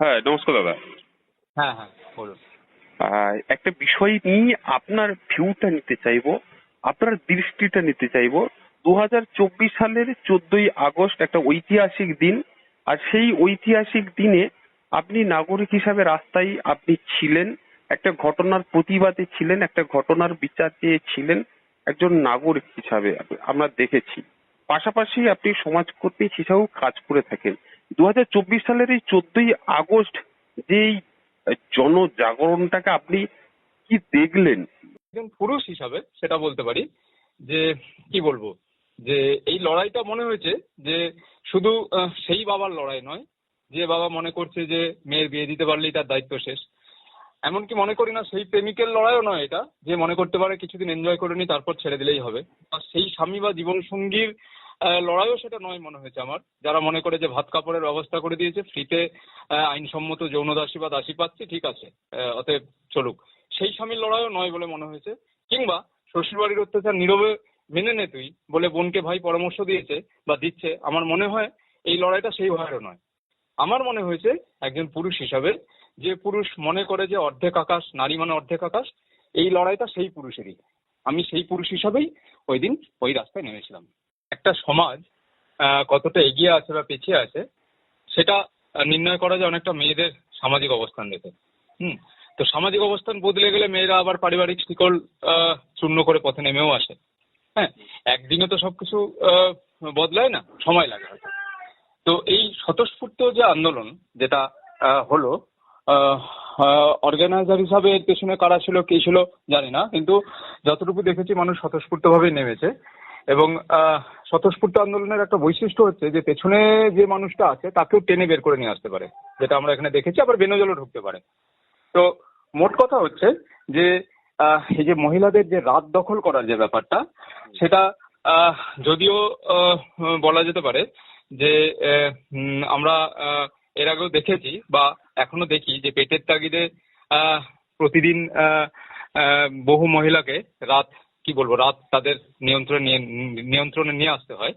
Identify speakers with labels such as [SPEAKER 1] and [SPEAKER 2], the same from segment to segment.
[SPEAKER 1] হ্যাঁ নমস্কার দাদা।
[SPEAKER 2] হ্যাঁ হ্যাঁ বলুন।
[SPEAKER 1] একটা বিষয় নিয়ে আপনার ভিউটা নিতে চাইব আপনার দৃষ্টিটা নিতে চাইব। দু হাজার চব্বিশ সালের চোদ্দই আগস্ট একটা ঐতিহাসিক দিন আর সেই ঐতিহাসিক দিনে আপনি নাগরিক হিসাবে রাস্তায় আপনি ছিলেন একটা ঘটনার প্রতিবাদে ছিলেন একটা ঘটনার বিচার চেয়ে ছিলেন একজন নাগরিক হিসাবে আমরা দেখেছি। পাশাপাশি আপনি সমাজকর্মী হিসাবেও কাজ করে থাকেন। দু হাজার চব্বিশ সালের এই চোদ্দই আগস্ট যেই জনজাগরণটাকে আপনি কি দেখলেন?
[SPEAKER 2] একজন পুরুষ হিসাবে সেটা বলতে পারি যে, কি বলব? যে এই লড়াইটা মনে হয়েছে যে শুধু সেই বাবার লড়াই নয়, যে বাবা মনে করছে যে মেয়ের বিয়ে দিতে পারলেই তার দায়িত্ব শেষ। এমনকি মনে করি না, সেই প্রেমিকের লড়াইও নয় এটা, যে মনে করতে পারে কিছুদিন এনজয় করে নি তারপর ছেড়ে দিলেই হবে। আর সেই স্বামী বা জীবন সঙ্গীর লড়াইও সেটা নয় মনে হয়েছে আমার। যারা মনে করে যে ভাত কাপড়ের ব্যবস্থা করে দিয়েছে, ফ্রিতে আইনসম্মত যৌন দাসী বা দাসী পাচ্ছি, ঠিক আছে অতএব চলুক। সেই স্বামীর লড়াইও নয় বলে মনে হয়েছে। কিংবা শ্বশুরবাড়ির অত্যাচার নীরবে মেনে নে তুই বলে বোনকে ভাই পরামর্শ দিয়েছে বা দিচ্ছে, আমার মনে হয় এই লড়াইটা সেই ভয়েরও নয়। আমার মনে হয়েছে একজন পুরুষ হিসাবে যে পুরুষ মনে করে যে অর্ধেক আকাশ, নারী মানে অর্ধেক আকাশ, এই লড়াইটা সেই পুরুষেরই। আমি সেই পুরুষ হিসাবেই ওই দিন ওই রাস্তায় নেমেছিলাম। একটা সমাজ কতটা এগিয়ে আছে বা পিছিয়ে আছে, সেটা নির্ণয় করা যায় অনেকটা মেয়েদের সামাজিক অবস্থান দেখে। হুম? তো সামাজিক অবস্থান বদলে গেলে মেয়েরা আবার পারিবারিক শিকল চূর্ণ করে পথে নেমেও আসে। হ্যাঁ একদিনে তো সবকিছু বদলায় না, সময় লাগে হয়তো। তো এই স্বতঃস্ফূর্ত যে আন্দোলন যেটা হলো অর্গানাইজার হিসাবে এর পেছনে কারা ছিল, কে ছিল, জানি না। কিন্তু যতটুকু দেখেছি, মানুষ স্বতঃস্ফূর্তভাবে নেমেছে। এবং স্বতঃস্ফূর্ত আন্দোলনের একটা বৈশিষ্ট্য হচ্ছে যে পেছনে যে মানুষটা আছে তাকেও টেনে বের করে নিয়ে আসতে পারে, যেটা আমরা এখানে দেখেছি, আবার বেনজলও ঢুকতে পারে। তো মোট কথা হচ্ছে যে এই যে মহিলাদের যে রাত দখল করার যে ব্যাপারটা, সেটা যদিও বলা যেতে পারে যে আমরা এর আগেও দেখেছি বা এখনও দেখি যে পেটের তাগিদে প্রতিদিন বহু মহিলাকে রাত কি বলব রাত তাদের নিয়ন্ত্রণে নিয়ে নিয়ন্ত্রণে নিয়ে আসতে হয়।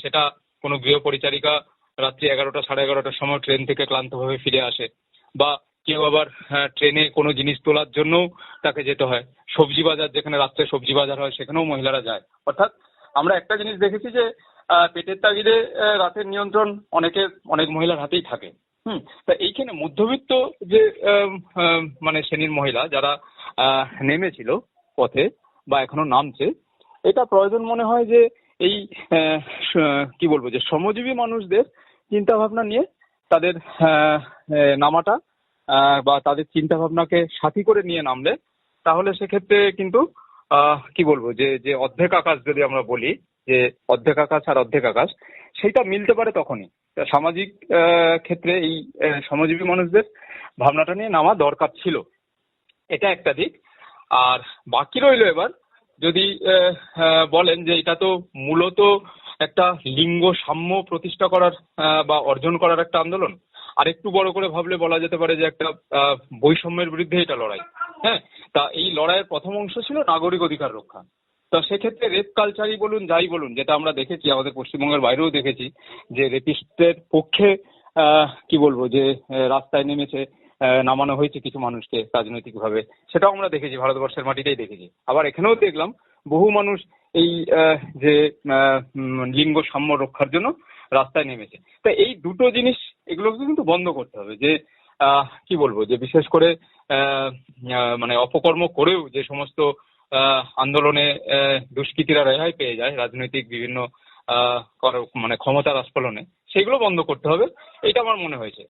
[SPEAKER 2] সেটা কোনো গৃহ পরিচারিকা রাত্রি এগারোটা সাড়ে এগারোটার সময় ট্রেন থেকে ক্লান্তভাবে ফিরে আসে বা কেউ আবার হ্যাঁ, ট্রেনে কোনো জিনিস তোলার জন্যও তাকে যেতে হয়। সবজি বাজার যেখানে রাত্রে সবজি বাজার হয় সেখানেও মহিলারা যায়। অর্থাৎ আমরা একটা জিনিস দেখেছি যে পেটের তাগিদে রাতের নিয়ন্ত্রণ অনেকের অনেক মহিলার হাতেই থাকে। হুম তা এইখানে মধ্যবিত্ত যে মানে শ্রেণির মহিলা যারা নেমেছিল পথে বা এখনও নামছে, এটা প্রয়োজন মনে হয় যে এই কি বলব, যে শ্রমজীবী মানুষদের চিন্তা ভাবনা নিয়ে তাদের নামাটা বা তাদের চিন্তা ভাবনাকে সাথী করে নিয়ে নামলে, তাহলে সেক্ষেত্রে কিন্তু কি বলব, যে যে অর্ধেক আকাশ যদি আমরা বলি, যে অর্ধেক আকাশ আর অর্ধেক আকাশ, সেইটা মিলতে পারে তখনই। সামাজিক ক্ষেত্রে এই শ্রমজীবী মানুষদের ভাবনাটা নিয়ে নামা দরকার ছিল। এটা একটা দিক। আর বাকি রইল এবার যদি বলেন যে এটা তো মূলত একটা লিঙ্গ সাম্য প্রতিষ্ঠা করার বা অর্জন করার একটা আন্দোলন। আর একটু বড় করে ভাবলে বলা যেতে পারে যে একটা বৈষম্যের বিরুদ্ধে এটা লড়াই। হ্যাঁ তা এই লড়াইয়ের প্রথম অংশ ছিল নাগরিক অধিকার রক্ষা। তো সেক্ষেত্রে রেপ কালচারই বলুন, যাই বলুন, যেটা আমরা দেখেছি, আমাদের পশ্চিমবঙ্গের বাইরেও দেখেছি, যে রেপিস্টের পক্ষে কি বলব, যে রাস্তায় নেমেছে নামানো হয়েছে কিছু মানুষকে রাজনৈতিকভাবে। সেটাও আমরা দেখেছি, ভারতবর্ষের মাটিতেই দেখেছি। আবার এখানেও দেখলাম, বহু মানুষ এই যে লিঙ্গ সাম্য রক্ষার জন্য রাস্তায় নেমেছে। তা এই দুটো জিনিস, এগুলোকে কিন্তু বন্ধ করতে হবে যে কি বলব, যে বিশেষ করে মানে অপকর্ম করেও যে সমস্ত আন্দোলনে দুষ্কৃতীরা রেহাই পেয়ে যায়, রাজনৈতিক বিভিন্ন মানে ক্ষমতার আস্ফলনে, সেগুলো বন্ধ করতে হবে। এটা আমার মনে হয়েছে।